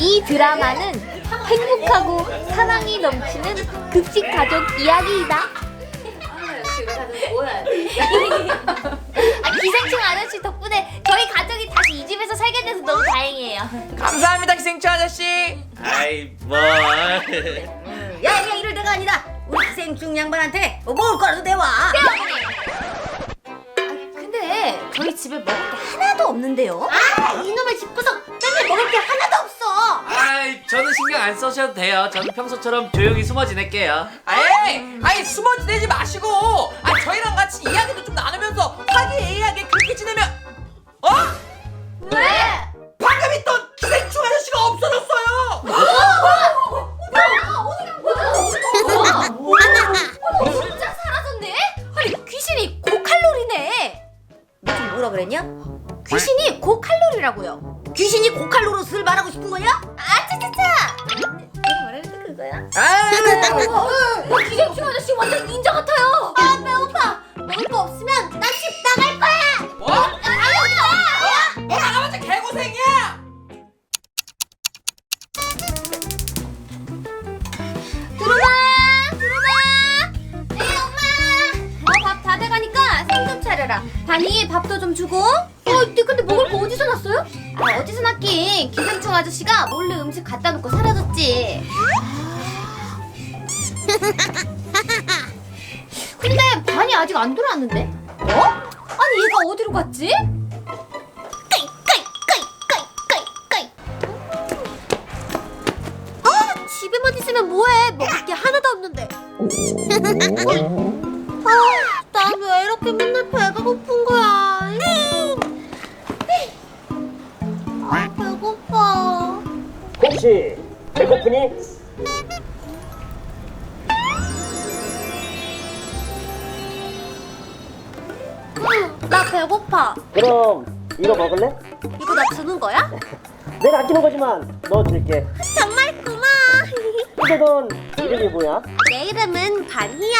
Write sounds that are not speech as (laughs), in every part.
이 드라마는 행복하고 사랑이 넘치는 급식 가족 이야기이다. 아, 기생충 아저씨 덕분에 저희 가족이 다시 이 집에서 살게 돼서 너무 다행이에요. 감사합니다 기생충 아저씨 아이 뭐 야, 야, 이럴 때가 아니다. 우리 기생충 양반한테 뭐 먹을 거라도 내와. 아, 근데 저희 집에 먹을 게 하나도 없는데요? 아, 이놈의 집구석 맨날 먹을 게 하나도 없어. 아이 저는 신경 안 써셔도 돼요 저는 평소처럼 조용히 숨어 지낼게요 에이 아이 숨어 지내지 마시고 아 저희랑 같이 이야기도 좀 나누면서 화기애애하게 그렇게 지내면 어? 왜? 방금 있던 아저씨가 몰래 음식 갖다 놓고 사라졌지. 근데 반이 아직 안 돌아왔는데? 어? 아니 얘가 어디로 갔지? 아 집에만 있으면 뭐해 먹을 게 하나도 없는데 혹시 배고프니? 나 배고파 그럼 이거 먹을래? 이거 나 주는 거야? (laughs) 내가 아끼는 거지만 너 줄게. 정말 고마워 (laughs) 근데 넌 이름이 뭐야? 내 이름은 반이야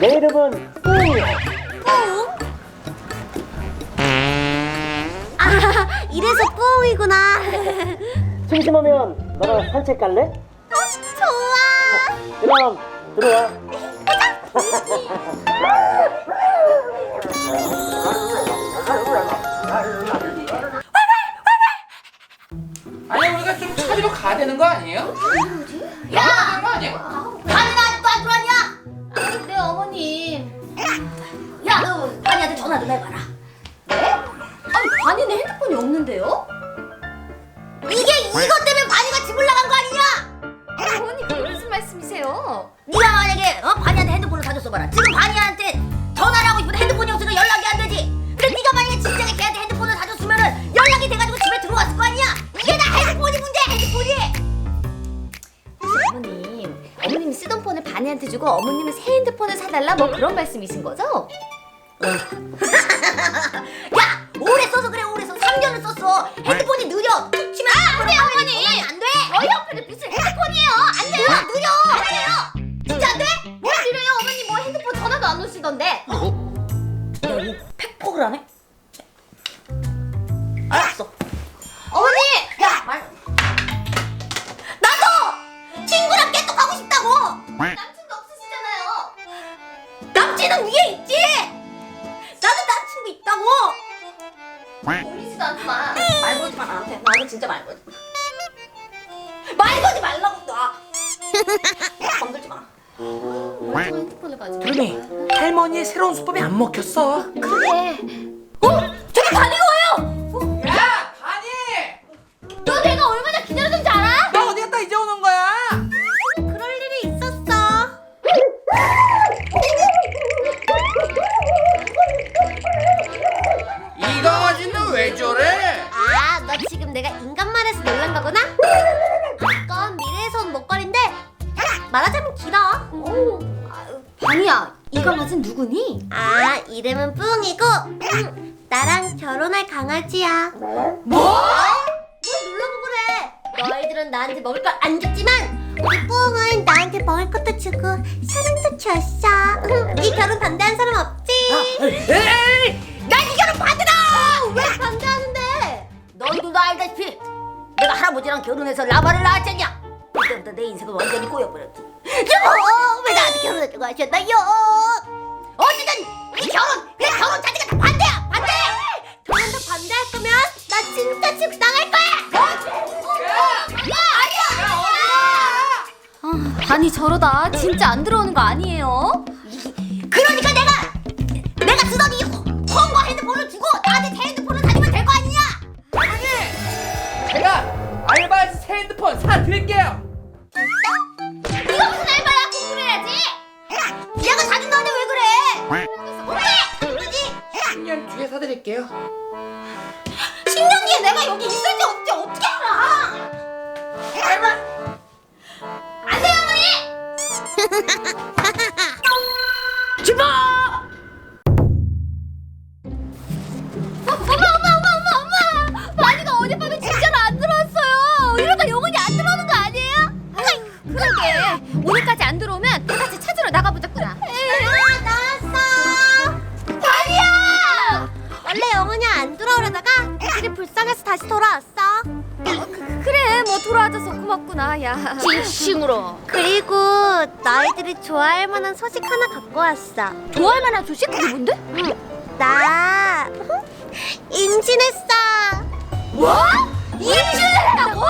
내 이름은 뿡이야. 뿡? 아 이래서 뿡이구나 (laughs) 심심하면 너랑 산책 갈래? 어, 좋아 그럼 들어와. (laughs) 이것 때문에 반이가 집을 나간 거 아니냐? 어머니 그게 무슨 말씀이세요? 네가 만약에 어? 반이한테 핸드폰을 사줬어 봐라. 지금 반이한테 전화를 하고 싶은데 핸드폰이 없으니까 연락이 안 되지. 근데 네가 만약에 진작에 걔한테 핸드폰을 사줬으면은 연락이 돼가지고 집에 들어왔을 거 아니야? 이게 다 핸드폰이 문제야, 핸드폰이. 어머님 어머님이 쓰던 폰을 반이한테 주고 어머님은 새 핸드폰을 사달라 뭐 그런 말씀이신 거죠? (laughs) 야, 오래 써서 그래, 3년을 썼어. 핸드폰이 느려. 툭 치면 아, 그래, 어머니. 안 돼. 저희 옆에는 무슨 핸드폰이에요 안 돼요 야, 느려. 안 돼요. 진짜 안 돼? 뭘 드려요 어머님 뭐 핸드폰 전화도 안 오시던데 야, 이 팩폭을 하네? 알았어. 어머니 할머니의 새로운 수법이 안 먹혔어. 그래. 어? 저기 반이가 강아지는 누구니? 아, 이름은 뿡이고 응, 나랑 결혼할 강아지야. 뭐? 뭘 놀라고 그래? 너희들은 나한테 먹을 걸 안 줬지만 우리 뿡은 나한테 먹을 것도 주고 사랑도 줬어. 응, 이 결혼 반대한 사람 없지? 에이 난이 결혼 반대다. 왜 반대하는데? 너희들도 알다시피 내가 할아버지랑 결혼해서 라바를 낳았잖냐 그때부터 내 인생은 완전히 꼬여버렸지 여보 왜 나한테 결혼하자고 하셨나요 어쨌든 이 결혼 내 결혼 자체가 다 반대야 반대 저한테 반대할 거면 나 진짜 집 나갈 거야. 아니 저러다 진짜 안 들어오는 거 아니에요? 그러니까 내가 내가 쓰던 이 홈과 핸드폰을 주고 나한테 새 핸드폰을 사주면 될 거 아니냐 할머니 제가 알바에서 새 핸드폰 사 드릴게요 10년 뒤에 사드릴게요. 10년 뒤에 내가 여기 있을지 없을지 어떻게 알아? 안돼 어머니 (laughs) 다시 돌아왔어. 그래 뭐 돌아와줘서 고맙구나 야 진심으로 그리고 너희들이 좋아할 만한 소식 하나 갖고 왔어. 좋아할 만한 소식 그게 뭔데? 나 임신했어. 뭐? 임신했다고?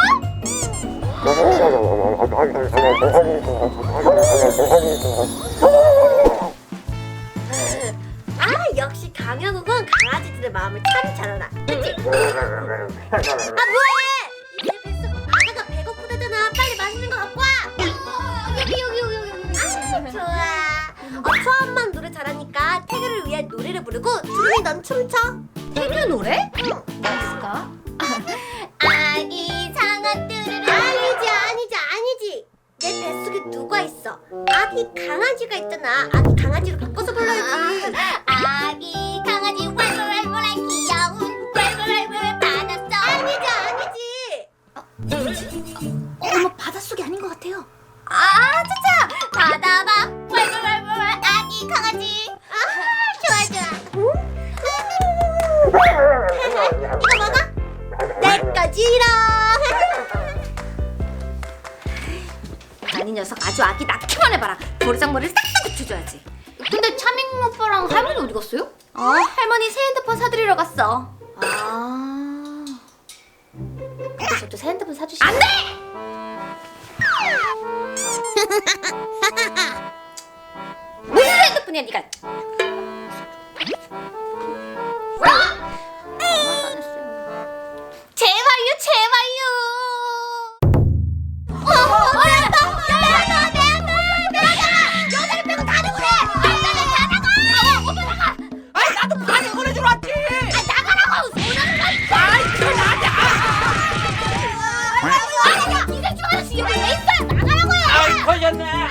(laughs) (laughs) (laughs) 강현욱은 강아지들의 마음을 참 잘 알아. 그치? 아 뭐해? 이제 뱃속 아가가 배고프다잖아. 빨리 맛있는 거 갖고 와. 여기 여기 여기 여기 아 좋아. 어 처음만 노래 잘하니까 태그를 위해 노래를 부르고 주름이 넌 춤춰. 태교 노래? 응. 뭐였을까? 아기 상아 뚜루루 아니지 아니지 아니지 내 뱃속에 누가 있어 아기 강아지가 있잖아 아기 강아지로 바꿔서 불러야지 아주 아기 낳기만 해봐라. 버르장머리를 싹싹 붙여줘야지. 근데 차밍 오빠랑 할머니 어디 갔어요? 어? 할머니 새 핸드폰 사드리러 갔어. 아. 근데 저도 새 핸드폰 사주시면 안돼! (laughs) 무슨 새 핸드폰이야 니가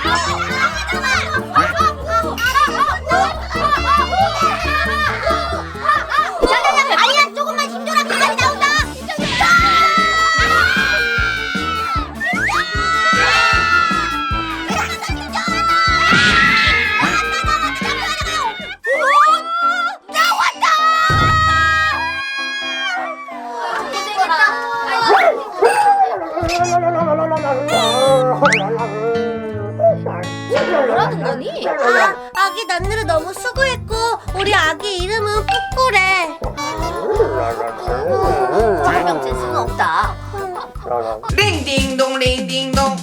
걸 링딩동 링딩동.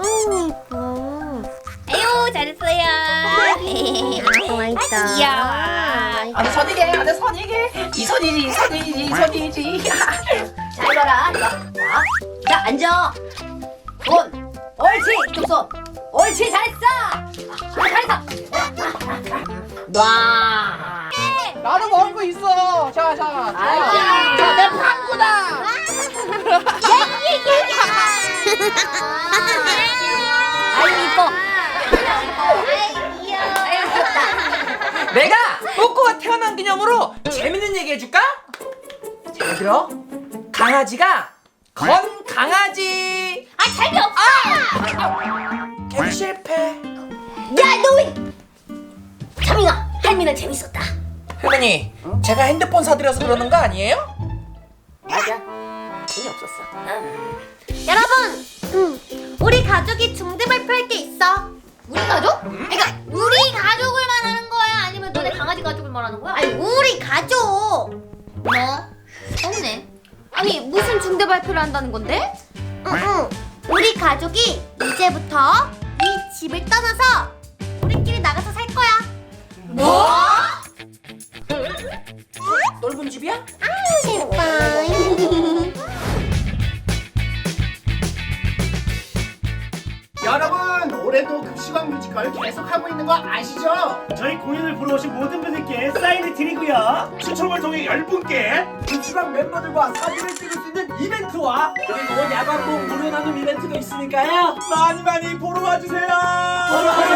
음 이뻐 아유 잘했어요. 아 맛있다 귀여워. 아주 선이게 아주 선이게. 이 선이지 이 선이지 이 선이지. 잘 봐라. 이거. 자, 자 앉아. 손. 옳지 두손. 옳지 잘했어. 아, 잘했어. 놔 나도 먹을 거 있어. 자자. 아이야. 자내 방구다. 아유 이뻐 내가 꼬꼬가 태어난 기념으로 재밌는 얘기 해줄까? 잘 들어 강아지가 건 강아지. 아 재미없어 개그 실패. 야너왜 차밍아 할미는 재밌었다 할머니 제가 핸드폰 사드려서 그러는 거 아니에요? 없었어. 여러분, 음, 우리 가족이 중대 발표할 게 있어. 우리 가족? 그러니까 우리 가족을 말하는 거야? 아니면 너네 강아지 가족을 말하는 거야? 아니, 우리 가족. 뭐? 없네. 아니 무슨 중대 발표를 한다는 건데? 응, 응. 우리 가족이 이제부터 이 집을 떠나서 우리끼리 나가서 살 거야. 뭐? 넓은 집이야? 제발. 여러분 올해도 급식왕 뮤지컬 계속하고 있는 거 아시죠? 저희 공연을 보러 오신 모든 분들께 사인을 드리고요. 추첨을 통해 10분께 급식왕 멤버들과 사진을 찍을 수 있는 이벤트와 그리고 야광봉 무료 나눔 이벤트도 있으니까요. 많이 많이 보러 와주세요 보러 와주세요